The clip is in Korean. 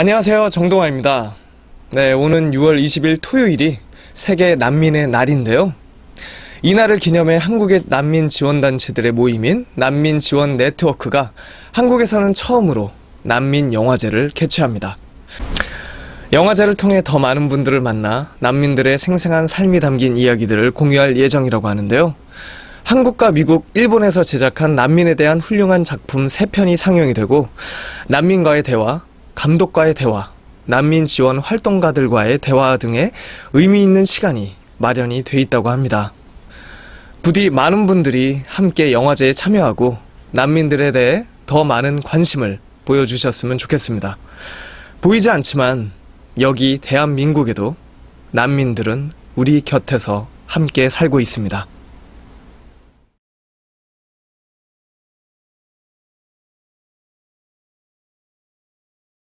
안녕하세요. 정동아입니다. 네, 오는 6월 20일 토요일이 세계 난민의 날인데요. 이 날을 기념해 한국의 난민 지원단체들의 모임인 난민 지원 네트워크가 한국에서는 처음으로 난민 영화제를 개최합니다. 영화제를 통해 더 많은 분들을 만나 난민들의 생생한 삶이 담긴 이야기들을 공유할 예정이라고 하는데요. 한국과 미국, 일본에서 제작한 난민에 대한 훌륭한 작품 3편이 상영이 되고 난민과의 대화, 감독과의 대화, 난민 지원 활동가들과의 대화 등의 의미 있는 시간이 마련이 돼 있다고 합니다. 부디 많은 분들이 함께 영화제에 참여하고 난민들에 대해 더 많은 관심을 보여주셨으면 좋겠습니다. 보이지 않지만 여기 대한민국에도 난민들은 우리 곁에서 함께 살고 있습니다.